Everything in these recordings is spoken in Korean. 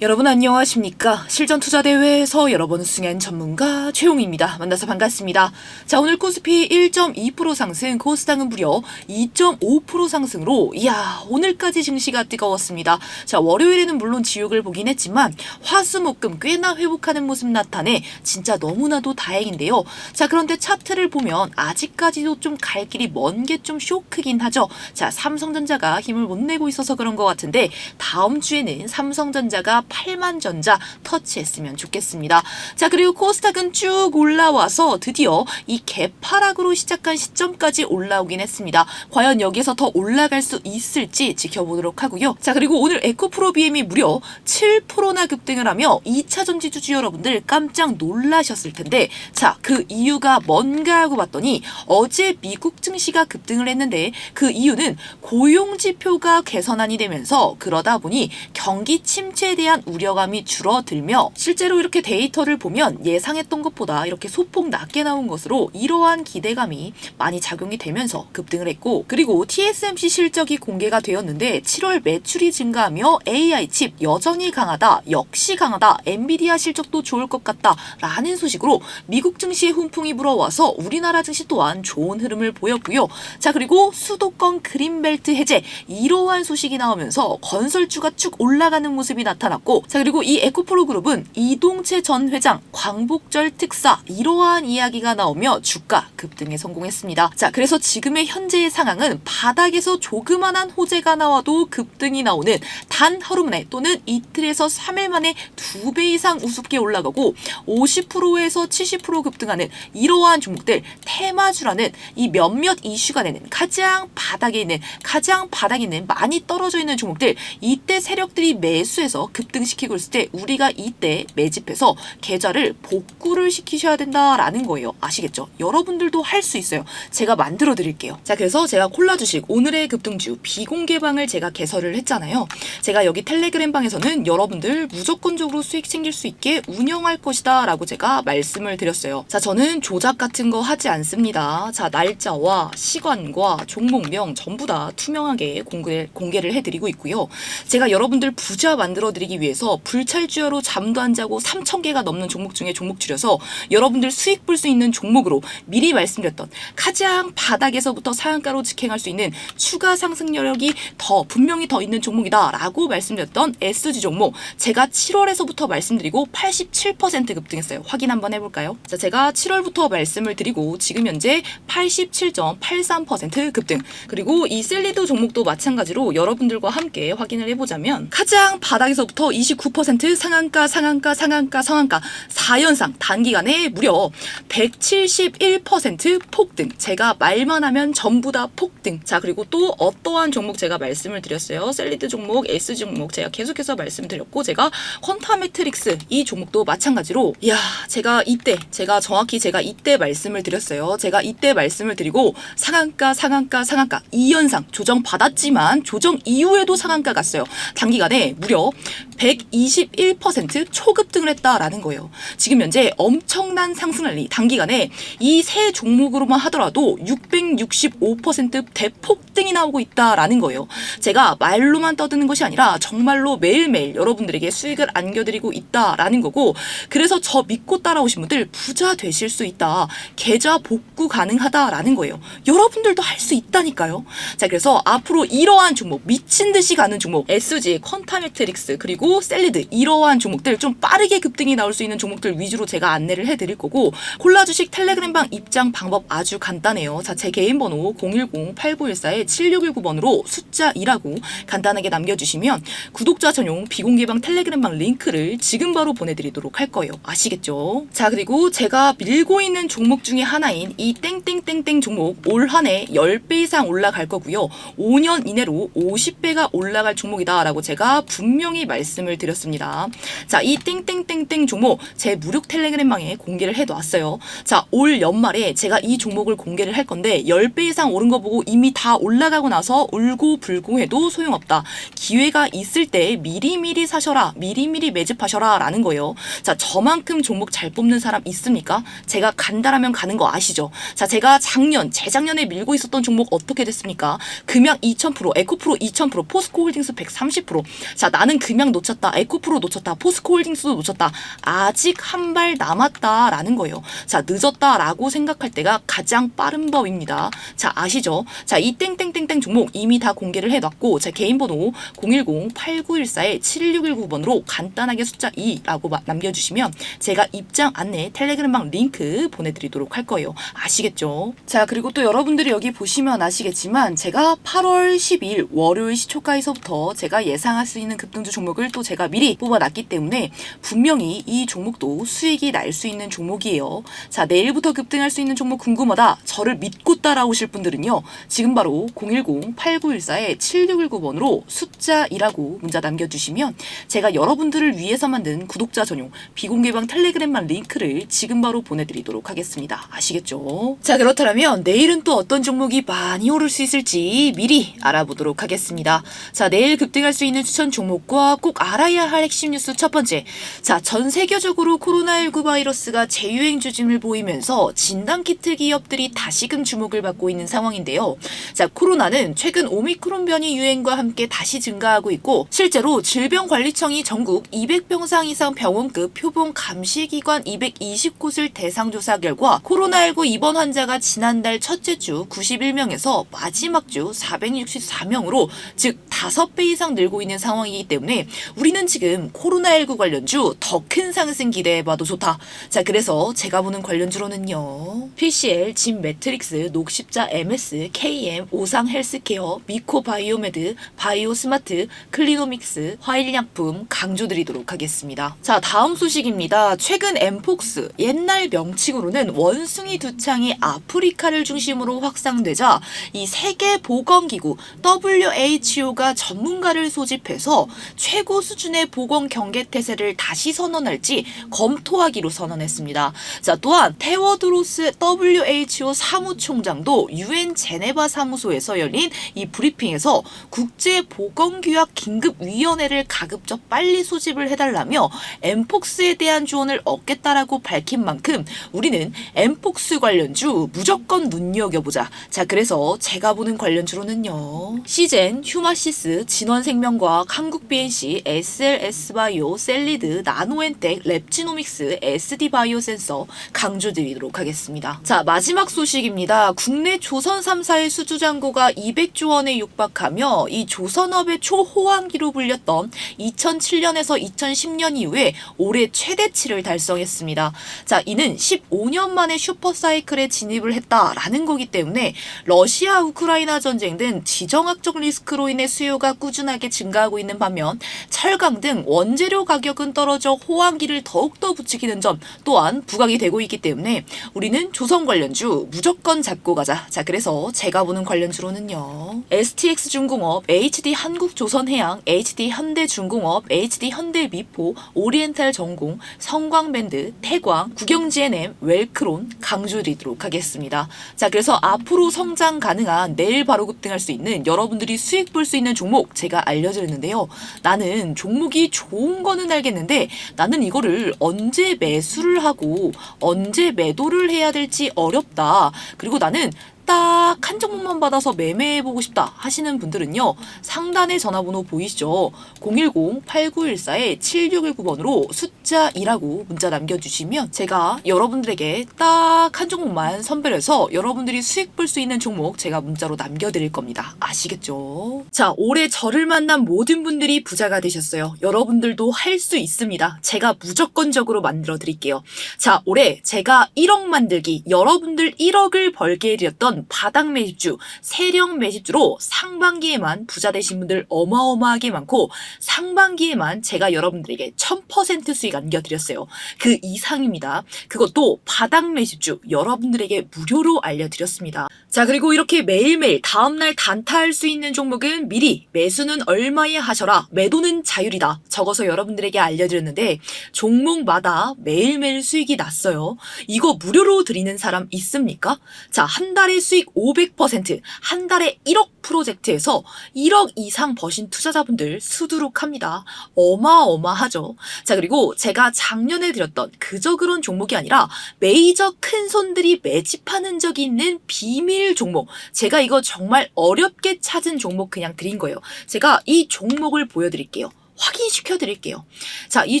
여러분 안녕하십니까? 실전 투자 대회에서 여러 번 승한 전문가 최용입니다. 만나서 반갑습니다. 자, 오늘 코스피 1.2% 상승, 코스닥은 무려 2.5% 상승으로 이야, 오늘까지 증시가 뜨거웠습니다. 자, 월요일에는 물론 지옥을 보긴 했지만 화수목금 꽤나 회복하는 모습 나타내 진짜 너무나도 다행인데요. 자, 그런데 차트를 보면 아직까지도 좀 갈 길이 먼 게 좀 쇼크긴 하죠. 자, 삼성전자가 힘을 못 내고 있어서 그런 것 같은데 다음 주에는 삼성전자가 8만 전자 터치했으면 좋겠습니다. 자, 그리고 코스닥은 쭉 올라와서 드디어 이 개파락으로 시작한 시점까지 올라오긴 했습니다. 과연 여기서 더 올라갈 수 있을지 지켜보도록 하고요. 자, 그리고 오늘 에코프로 BM이 무려 7%나 급등을 하며 2차 전지 주주 여러분들 깜짝 놀라셨을 텐데 자, 그 이유가 뭔가 하고 봤더니 어제 미국 증시가 급등을 했는데 그 이유는 고용 지표가 개선안이 되면서 그러다 보니 경기 침체에 대한 우려감이 줄어들며 실제로 이렇게 데이터를 보면 예상했던 것보다 이렇게 소폭 낮게 나온 것으로 이러한 기대감이 많이 작용이 되면서 급등을 했고 그리고 TSMC 실적이 공개가 되었는데 7월 매출이 증가하며 AI 칩 여전히 강하다 역시 강하다 엔비디아 실적도 좋을 것 같다 라는 소식으로 미국 증시에 훈풍이 불어와서 우리나라 증시 또한 좋은 흐름을 보였고요. 자 그리고 수도권 그린벨트 해제 이러한 소식이 나오면서 건설주가 쭉 올라가는 모습이 나타났고 자 그리고 이 에코프로 그룹은 이동채 전 회장 광복절 특사 이러한 이야기가 나오며 주가 급등에 성공했습니다. 자 그래서 지금의 현재의 상황은 바닥에서 조그만한 호재가 나와도 급등이 나오는 단 하루 만에 또는 이틀에서 3일 만에 두 배 이상 우습게 올라가고 50%에서 70% 급등하는 이러한 종목들 테마주라는 이 몇몇 이슈가 내는 가장 바닥에 있는 가장 바닥에 있는 많이 떨어져 있는 종목들 이때 세력들이 매수해서 급등 시키고 있을 때 우리가 이때 매집해서 계좌를 복구를 시키셔야 된다라는 거예요. 아시겠죠? 여러분들도 할 수 있어요. 제가 만들어 드릴게요. 자, 그래서 제가 콜라 주식 오늘의 급등주 비공개방을 제가 개설을 했잖아요. 제가 여기 텔레그램 방에서는 여러분들 무조건적으로 수익 챙길 수 있게 운영할 것이다 라고 제가 말씀을 드렸어요. 자, 저는 조작 같은 거 하지 않습니다. 자, 날짜와 시간과 종목명 전부 다 투명하게 공개, 공개를 해드리고 있고요. 제가 여러분들 부자 만들어 드리기 위해 서 불찰주야로 잠도 안 자고 3,000개가 넘는 종목 중에 종목 줄여서 여러분들 수익 볼 수 있는 종목으로 미리 말씀드렸던 가장 바닥에서부터 상한가로 직행할 수 있는 추가 상승 여력이 더 분명히 더 있는 종목이다라고 말씀드렸던 SG 종목 제가 7월에서부터 말씀드리고 87% 급등했어요. 확인 한번 해볼까요? 자, 제가 7월부터 말씀을 드리고 지금 현재 87.83% 급등 그리고 이 셀리드 종목도 마찬가지로 여러분들과 함께 확인을 해보자면 가장 바닥에서부터 29% 상한가 상한가 상한가 상한가. 4연상 단기간에 무려 171% 폭등. 제가 말만 하면 전부 다 폭등. 자 그리고 또 어떠한 종목 제가 말씀을 드렸어요? 셀리드 종목 S 종목 제가 계속해서 말씀드렸고 제가 퀀타 매트릭스 이 종목도 마찬가지로 야 제가 이때 제가 정확히 제가 이때 말씀을 드렸어요. 제가 이때 말씀을 드리고 상한가 상한가 상한가. 2연상 조정 받았지만 조정 이후에도 상한가 갔어요. 단기간에 무려 121% 초급 등을 했다라는 거예요. 지금 현재 엄청난 상승률이 단기간에 이 세 종목으로만 하더라도 665% 대폭등이 나오고 있다라는 거예요. 제가 말로만 떠드는 것이 아니라 정말로 매일매일 여러분들에게 수익을 안겨드리고 있다라는 거고 그래서 저 믿고 따라오신 분들 부자 되실 수 있다. 계좌 복구 가능하다라는 거예요. 여러분들도 할 수 있다니까요. 자 그래서 앞으로 이러한 종목 미친 듯이 가는 종목 SG, 퀀타 매트릭스 그리고 셀리드 이러한 종목들 좀 빠르게 급등이 나올 수 있는 종목들 위주로 제가 안내를 해드릴 거고 콜라 주식 텔레그램방 입장 방법 아주 간단해요. 자 제 개인 번호 010-8914-7619번으로 숫자 2라고 간단하게 남겨주시면 구독자 전용 비공개방 텔레그램방 링크를 지금 바로 보내드리도록 할 거예요. 아시겠죠? 자 그리고 제가 밀고 있는 종목 중에 하나인 이 땡땡땡땡 종목 올 한 해 10배 이상 올라갈 거고요. 5년 이내로 50배가 올라갈 종목이다라고 제가 분명히 말씀 을 드렸습니다. 자, 이 땡땡땡땡 종목 제 무료 텔레그램방에 공개를 해놓았어요. 자, 올 연말에 제가 이 종목을 공개를 할 건데 10배 이상 오른 거 보고 이미 다 올라가고 나서 울고 불고 해도 소용없다. 기회가 있을 때 미리미리 사셔라. 미리미리 매집하셔라. 라는 거예요. 자, 저만큼 종목 잘 뽑는 사람 있습니까? 제가 간다라면 가는 거 아시죠? 자, 제가 작년, 재작년에 밀고 있었던 종목 어떻게 됐습니까? 금양 2000%, 에코프로 2000%, 포스코 홀딩스 130%. 자, 나는 금양 놓칠 놓쳤다. 에코프로 놓쳤다. 포스코홀딩스도 놓쳤다. 아직 한 발 남았다라는 거예요. 자, 늦었다라고 생각할 때가 가장 빠른 법입니다. 자, 아시죠? 자, 이 땡땡땡땡 종목 이미 다 공개를 해놨고, 자, 개인 번호 010-8914-7619번으로 간단하게 숫자 2라고 마- 남겨주시면 제가 입장 안내 텔레그램방 링크 보내드리도록 할 거예요. 아시겠죠? 자, 그리고 또 여러분들이 여기 보시면 아시겠지만 제가 8월 12일 월요일 시초가에서부터 제가 예상할 수 있는 급등주 종목을 또 제가 미리 뽑아놨기 때문에 분명히 이 종목도 수익이 날 수 있는 종목이에요. 자, 내일부터 급등할 수 있는 종목 궁금하다. 저를 믿고 따라오실 분들은요. 지금 바로 010-8914-7619번으로 숫자 2라고 문자 남겨주시면 제가 여러분들을 위해서 만든 구독자 전용 비공개방 텔레그램만 링크를 지금 바로 보내드리도록 하겠습니다. 아시겠죠? 자, 그렇다면 내일은 또 어떤 종목이 많이 오를 수 있을지 미리 알아보도록 하겠습니다. 자, 내일 급등할 수 있는 추천 종목과 꼭 알아야 할 핵심 뉴스 첫 번째. 자, 전 세계적으로 코로나19 바이러스가 재유행 조짐을 보이면서 진단키트 기업들이 다시금 주목을 받고 있는 상황인데요. 자, 코로나는 최근 오미크론 변이 유행과 함께 다시 증가하고 있고 실제로 질병관리청이 전국 200병상 이상 병원급 표본 감시기관 220곳을 대상 조사 결과 코로나19 입원 환자가 지난달 첫째 주 91명에서 마지막 주 464명으로 즉 5배 이상 늘고 있는 상황이기 때문에 우리는 지금 코로나19 관련주 더 큰 상승 기대해봐도 좋다. 자, 그래서 제가 보는 관련주로는요. PCL, 진 매트릭스, 녹십자 MS, KM, 오상 헬스케어, 미코 바이오메드, 바이오 스마트, 클리노믹스, 화일약품 강조드리도록 하겠습니다. 자, 다음 소식입니다. 최근 엠폭스, 옛날 명칭으로는 원숭이 두창이 아프리카를 중심으로 확산되자 이 세계 보건기구 WHO가 전문가를 소집해서 최고 수준의 보건 경계 태세를 다시 선언할지 검토하기로 선언했습니다. 자, 또한 테워드로스 WHO 사무총장도 유엔 제네바 사무소에서 열린 이 브리핑에서 국제 보건 규약 긴급 위원회를 가급적 빨리 소집을 해달라며 엠폭스에 대한 조언을 얻겠다라고 밝힌 만큼 우리는 엠폭스 관련주 무조건 눈여겨보자. 자, 그래서 제가 보는 관련주로는요. 시젠, 휴마시스, 진원생명과학, 한국BNC, SLS바이오, 셀리드, 나노엔텍, 랩지노믹스, SD바이오 센서 강조드리도록 하겠습니다. 자, 마지막 소식입니다. 국내 조선 3사의 수주 잔고가 200조 원에 육박하며 이 조선업의 초호황기로 불렸던 2007년에서 2010년 이후에 올해 최대치를 달성했습니다. 자, 이는 15년 만에 슈퍼사이클에 진입을 했다라는 거기 때문에 러시아 우크라이나 전쟁 등 지정학적 리스크로 인해 수요가 꾸준하게 증가하고 있는 반면 철강 등 원재료 가격은 떨어져 호황기를 더욱더 부추기는 점 또한 부각이 되고 있기 때문에 우리는 조선 관련주 무조건 잡고 가자. 자, 그래서 제가 보는 관련주로는요. STX 중공업, HD 한국조선해양, HD 현대중공업, HD 현대미포, 오리엔탈 전공, 성광밴드, 태광, 국영GNM, 웰크론 강조드리도록 하겠습니다. 자, 그래서 앞으로 성장 가능한 내일 바로 급등할 수 있는 여러분들이 수익 볼 수 있는 종목 제가 알려드렸는데요. 나는 종목이 좋은 거는 알겠는데 나는 이거를 언제 매수를 하고 언제 매도를 해야 될지 어렵다. 그리고 나는 딱 한 종목만 받아서 매매해보고 싶다 하시는 분들은요. 상단에 전화번호 보이시죠? 010-8914-7619번으로 숫자 2라고 문자 남겨주시면 제가 여러분들에게 딱 한 종목만 선별해서 여러분들이 수익 볼 수 있는 종목 제가 문자로 남겨드릴 겁니다. 아시겠죠? 자, 올해 저를 만난 모든 분들이 부자가 되셨어요. 여러분들도 할 수 있습니다. 제가 무조건적으로 만들어 드릴게요. 자, 올해 제가 1억 만들기, 여러분들 1억을 벌게 해드렸던 바닥 매집주, 세력 매집주로 상반기에만 부자 되신 분들 어마어마하게 많고 상반기에만 제가 여러분들에게 1000% 수익 안겨드렸어요. 그 이상입니다. 그것도 바닥 매집주 여러분들에게 무료로 알려드렸습니다. 자, 그리고 이렇게 매일매일 다음날 단타할 수 있는 종목은 미리 매수는 얼마에 하셔라. 매도는 자율이다. 적어서 여러분들에게 알려드렸는데 종목마다 매일매일 수익이 났어요. 이거 무료로 드리는 사람 있습니까? 자, 한 달에 수익 500%, 한 달에 1억 프로젝트에서 1억 이상 버신 투자자분들 수두룩합니다. 어마어마하죠. 자, 그리고 제가 작년에 드렸던 그저 그런 종목이 아니라 메이저 큰 손들이 매집하는 적이 있는 비밀 종목. 제가 이거 정말 어렵게 찾은 종목 그냥 드린 거예요. 제가 이 종목을 보여드릴게요. 확인시켜 드릴게요. 자, 이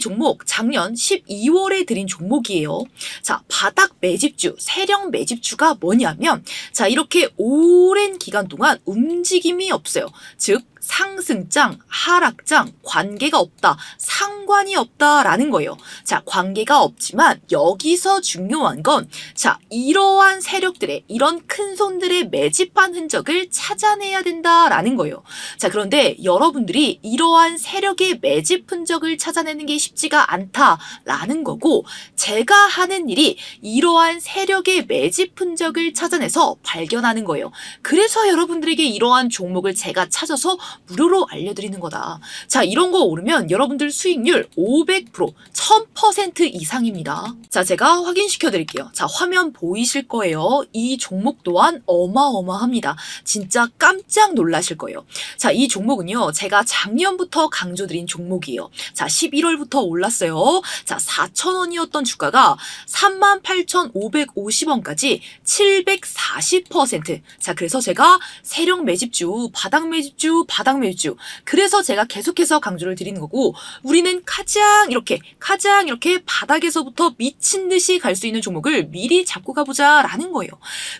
종목 작년 12월에 드린 종목이에요. 자, 바닥 매집주, 세력 매집주가 뭐냐면 자, 이렇게 오랜 기간 동안 움직임이 없어요. 즉 상승장, 하락장, 관계가 없다, 상관이 없다라는 거예요. 자, 관계가 없지만 여기서 중요한 건, 자, 이러한 세력들의, 이런 큰 손들의 매집한 흔적을 찾아내야 된다라는 거예요. 자, 그런데 여러분들이 이러한 세력의 매집 흔적을 찾아내는 게 쉽지가 않다라는 거고, 제가 하는 일이 이러한 세력의 매집 흔적을 찾아내서 발견하는 거예요. 그래서 여러분들에게 이러한 종목을 제가 찾아서 무료로 알려드리는 거다. 자, 이런 거 오르면 여러분들 수익률 500%, 1000% 이상입니다. 자, 제가 확인시켜 드릴게요. 자, 화면 보이실 거예요. 이 종목 또한 어마어마합니다. 진짜 깜짝 놀라실 거예요. 자, 이 종목은요, 제가 작년부터 강조드린 종목이에요. 자, 11월부터 올랐어요. 자, 4,000원이었던 주가가 38,550원까지 740%. 자, 그래서 제가 세력 매집주, 바닥 매집주, 바닥 매집주. 그래서 제가 계속해서 강조를 드리는 거고, 우리는 가장 이렇게, 가장 이렇게 바닥에서부터 미친 듯이 갈 수 있는 종목을 미리 잡고 가보자 라는 거예요.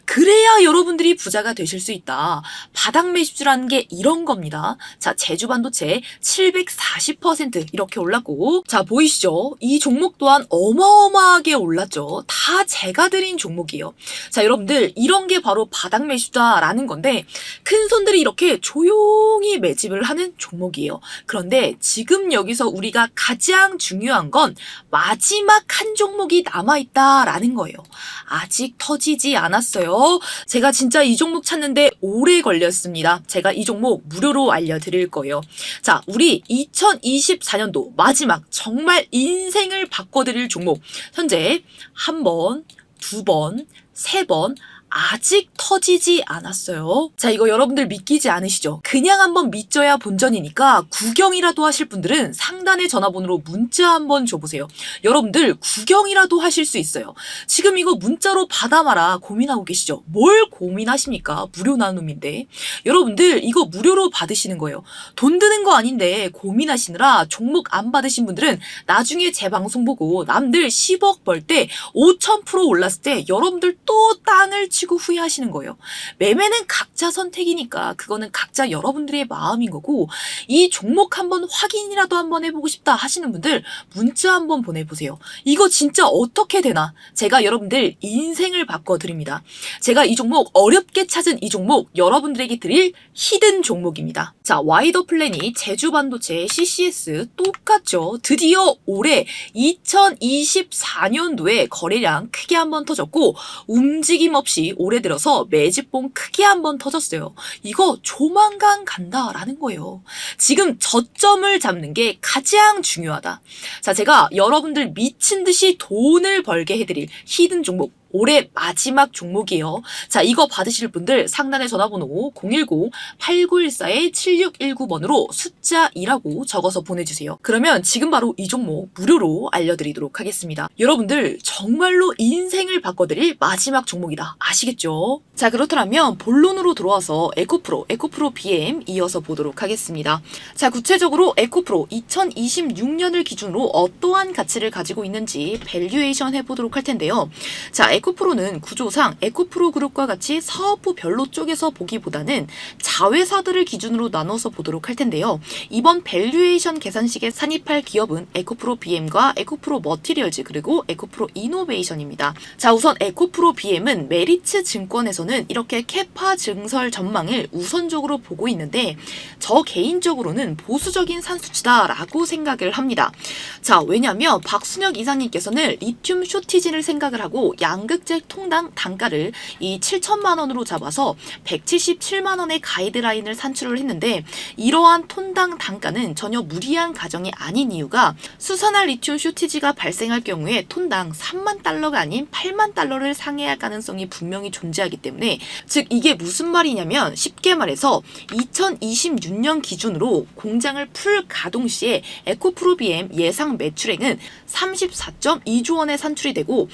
그래야 여러분들이 부자가 되실 수 있다. 바닥 매집주라는 게 이런 겁니다. 자, 제주 반도체 740% 이렇게 올랐고, 자, 보이시죠? 이 종목 또한 어마어마하게 올랐죠. 다 제가 드린 종목이에요. 자, 여러분들, 이런 게 바로 바닥 매집주다라는 건데, 큰 손들이 이렇게 조용히 매집을 하는 종목이에요. 그런데 지금 여기서 우리가 가장 중요한 건 마지막 한 종목이 남아있다라는 거예요. 아직 터지지 않았어요. 제가 진짜 이 종목 찾는데 오래 걸렸습니다. 제가 이 종목 무료로 알려드릴 거예요. 자, 우리 2024년도 마지막 정말 인생을 바꿔드릴 종목. 현재 한 번, 두 번, 세 번, 아직 터지지 않았어요. 자, 이거 여러분들 믿기지 않으시죠? 그냥 한번 믿져야 본전이니까 구경이라도 하실 분들은 상단의 전화번호로 문자 한번 줘보세요. 여러분들 구경이라도 하실 수 있어요. 지금 이거 문자로 받아 마라 고민하고 계시죠? 뭘 고민하십니까? 무료 나눔인데. 여러분들 이거 무료로 받으시는 거예요. 돈 드는 거 아닌데 고민하시느라 종목 안 받으신 분들은 나중에 제 방송 보고 남들 10억 벌 때 5,000% 올랐을 때 여러분들 또 땅을 치고 후회하시는 거예요. 매매는 각자 선택이니까 그거는 각자 여러분들의 마음인 거고 이 종목 한번 확인이라도 한번 해보고 싶다 하시는 분들 문자 한번 보내보세요. 이거 진짜 어떻게 되나? 제가 여러분들 인생을 바꿔드립니다. 제가 이 종목 어렵게 찾은 이 종목 여러분들에게 드릴 히든 종목입니다. 자, 와이더 플랜이 제주 반도체 CCS 똑같죠. 드디어 올해 2024년도에 거래량 크게 한번 터졌고 움직임 없이 올해 들어서 매집봉 크게 한 번 터졌어요. 이거 조만간 간다라는 거예요. 지금 저점을 잡는 게 가장 중요하다. 자, 제가 여러분들 미친 듯이 돈을 벌게 해드릴 히든 종목 올해 마지막 종목이에요. 자, 이거 받으실 분들 상단의 전화번호 010-8914-7619번으로 숫자 2라고 적어서 보내주세요. 그러면 지금 바로 이 종목 무료로 알려드리도록 하겠습니다. 여러분들 정말로 인생을 바꿔드릴 마지막 종목이다. 아시겠죠? 자, 그렇다면 본론으로 들어와서 에코프로, 에코프로 BM 이어서 보도록 하겠습니다. 자, 구체적으로 에코프로 2026년을 기준으로 어떠한 가치를 가지고 있는지 밸류에이션 해보도록 할 텐데요. 자, 에코프로는 구조상 에코프로 그룹과 같이 사업부 별로 쪼개서 보기보다는 자회사들을 기준으로 나눠서 보도록 할 텐데요. 이번 밸류에이션 계산식에 산입할 기업은 에코프로 BM과 에코프로 머티리얼즈 그리고 에코프로 이노베이션입니다. 자, 우선 에코프로 BM은 메리츠 증권에서는 이렇게 캐파 증설 전망을 우선적으로 보고 있는데 저 개인적으로는 보수적인 산수치다라고 생각을 합니다. 자, 왜냐면 박순혁 이사님께서는 리튬 쇼티진을 생각을 하고 양 극재 통당 단가를 이 7천만 원으로 잡아서 177만 원의 가이드라인을 산출을 했는데 이러한 톤당 단가는 전혀 무리한 가정이 아닌 이유가 수산화 리튬 쇼티지가 발생할 경우에 톤당 3만 달러가 아닌 8만 달러를 상회할 가능성이 분명히 존재하기 때문에 즉 이게 무슨 말이냐면 쉽게 말해서 2026년 기준으로 공장을 풀 가동 시에 에코프로비엠 예상 매출액은 34.2조 원의 산출이 되고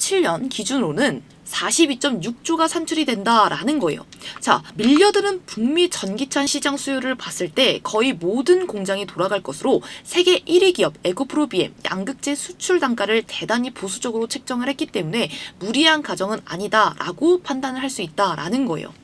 2027년 기준으로는 42.6조가 산출이 된다라는 거예요. 자, 밀려드는 북미 전기차 시장 수요를 봤을 때 거의 모든 공장이 돌아갈 것으로 세계 1위 기업 에코프로 BM 양극재 수출 단가를 대단히 보수적으로 책정을 했기 때문에 무리한 가정은 아니다라고 판단을 할 수 있다라는 거예요.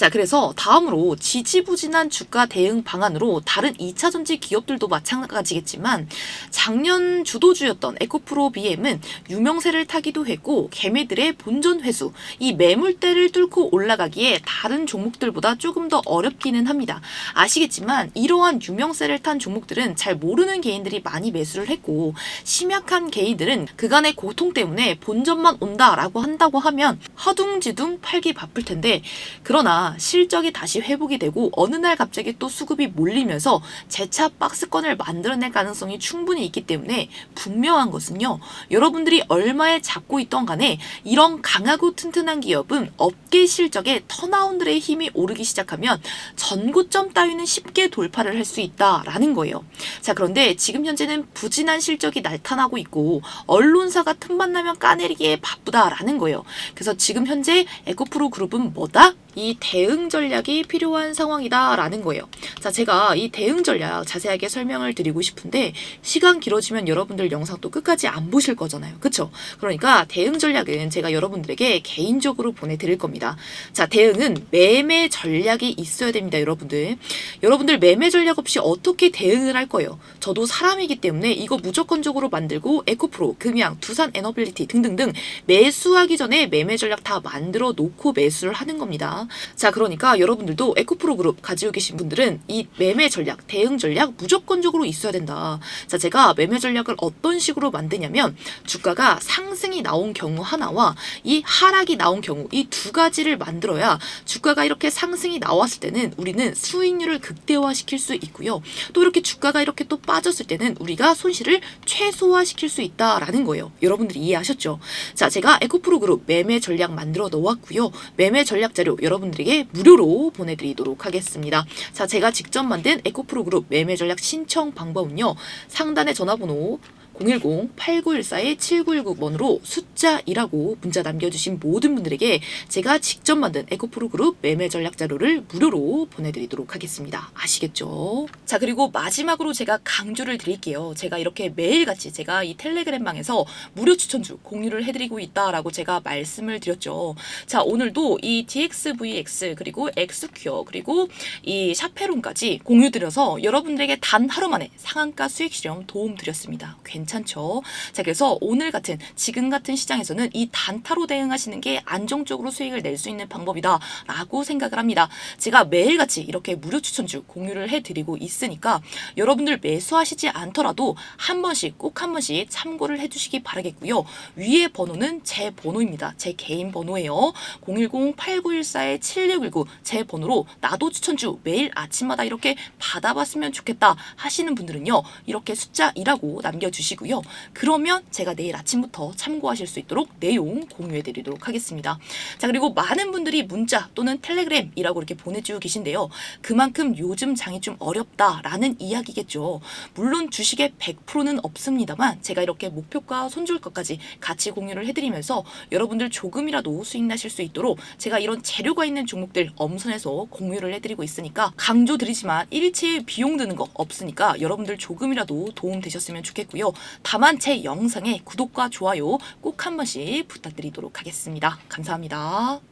자, 그래서 다음으로 지지부진한 주가 대응 방안으로 다른 2차 전지 기업들도 마찬가지겠지만 작년 주도주였던 에코프로 BM은 유명세를 타기도 했고 개매들의 본전 회수, 이 매물대를 뚫고 올라가기에 다른 종목들보다 조금 더 어렵기는 합니다. 아시겠지만 이러한 유명세를 탄 종목들은 잘 모르는 개인들이 많이 매수를 했고 심약한 개인들은 그간의 고통 때문에 본전만 온다라고 한다고 하면 허둥지둥 팔기 바쁠 텐데 그러나 실적이 다시 회복이 되고 어느 날 갑자기 또 수급이 몰리면서 재차 박스권을 만들어낼 가능성이 충분히 있기 때문에 분명한 것은요. 여러분들이 얼마에 잡고 있던 간에 이런 강하고 튼튼한 기업은 업계 실적에 턴아웃들의 힘이 오르기 시작하면 전고점 따위는 쉽게 돌파를 할 수 있다라는 거예요. 자, 그런데 지금 현재는 부진한 실적이 나타나고 있고 언론사가 틈만 나면 까내리기에 바쁘다라는 거예요. 그래서 지금 현재 에코프로 그룹은 뭐다? 이 대응 전략이 필요한 상황이다라는 거예요. 자, 제가 이 대응 전략 자세하게 설명을 드리고 싶은데 시간 길어지면 여러분들 영상 또 끝까지 안 보실 거잖아요. 그쵸? 그러니까 대응 전략은 제가 여러분들에게 개인적으로 보내드릴 겁니다. 자, 대응은 매매 전략이 있어야 됩니다, 여러분들. 여러분들 매매 전략 없이 어떻게 대응을 할 거예요? 저도 사람이기 때문에 이거 무조건적으로 만들고 에코프로, 금양, 두산 에너빌리티 등등등 매수하기 전에 매매 전략 다 만들어 놓고 매수를 하는 겁니다. 자, 그러니까 여러분들도 에코프로 그룹 가지고 계신 분들은 이 매매 전략, 대응 전략 무조건적으로 있어야 된다. 자, 제가 매매 전략을 어떤 식으로 만드냐면 주가가 상승이 나온 경우 하나와 이 하락이 나온 경우 이 두 가지를 만들어야 주가가 이렇게 상승이 나왔을 때는 우리는 수익률을 극대화시킬 수 있고요. 또 이렇게 주가가 이렇게 또 빠졌을 때는 우리가 손실을 최소화시킬 수 있다라는 거예요. 여러분들이 이해하셨죠? 자, 제가 에코프로 그룹 매매 전략 만들어 놓았고요. 매매 전략 자료 여러분들에게 무료로 보내드리도록 하겠습니다. 자, 제가 직접 만든 에코프로 그룹 매매 전략 신청 방법은요. 상단의 전화번호 010-8914-7919번으로 숫자 2라고 문자 남겨주신 모든 분들에게 제가 직접 만든 에코프로 그룹 매매 전략 자료를 무료로 보내드리도록 하겠습니다. 아시겠죠? 자, 그리고 마지막으로 제가 강조를 드릴게요. 제가 이렇게 매일같이 제가 이 텔레그램방에서 무료 추천주 공유를 해드리고 있다라고 제가 말씀을 드렸죠. 자, 오늘도 이 DXVX 그리고 엑스큐어 그리고 이 샤페론까지 공유 드려서 여러분들에게 단 하루 만에 상한가 수익 실현 도움 드렸습니다. 괜찮 죠? 자, 그래서 오늘 같은 지금 같은 시장에서는 이 단타로 대응하시는 게 안정적으로 수익을 낼 수 있는 방법이다라고 생각을 합니다. 제가 매일같이 이렇게 무료 추천주 공유를 해드리고 있으니까 여러분들 매수하시지 않더라도 한 번씩 꼭 한 번씩 참고를 해주시기 바라겠고요. 위에 번호는 제 번호입니다. 제 개인 번호예요. 010-8914-7619 제 번호로 나도 추천주 매일 아침마다 이렇게 받아봤으면 좋겠다 하시는 분들은요. 이렇게 숫자 2라고 남겨주시고 요. 그러면 제가 내일 아침부터 참고하실 수 있도록 내용 공유해 드리도록 하겠습니다. 자 그리고 많은 분들이 문자 또는 텔레그램이라고 이렇게 보내주고 계신데요. 그만큼 요즘 장이 좀 어렵다라는 이야기겠죠. 물론 주식의 100%는 없습니다만 제가 이렇게 목표가 손절가까지 같이 공유를 해드리면서 여러분들 조금이라도 수익 나실 수 있도록 제가 이런 재료가 있는 종목들 엄선해서 공유를 해드리고 있으니까 강조드리지만 일체의 비용 드는 거 없으니까 여러분들 조금이라도 도움 되셨으면 좋겠고요. 다만 제 영상에 구독과 좋아요 꼭 한 번씩 부탁드리도록 하겠습니다. 감사합니다.